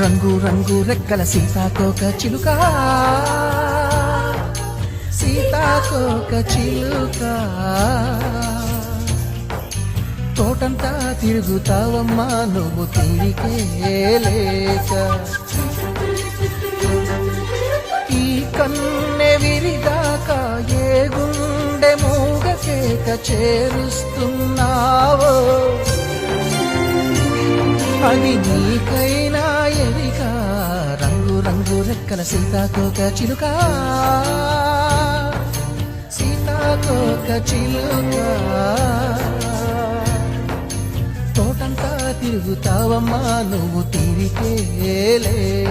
రంగు రంగు రెక్కల సీతాకోక చిలుక. సీతాకోక చిలుక. తోటంతా తిరుగుతావమ్మా నువ్వు తీరికే లేక. ఈ కన్నె విరిగాక ఏ గుండె మూగకేక చేరుస్తున్నావో? అది నీకైనా ఎరిక రంగు రంగు రెక్కల సీతాకోక చిలుక. సీతాకోక చిలుక. తోటంతా తిరుగుతావమ్మా నువ్వు తీరికే లేక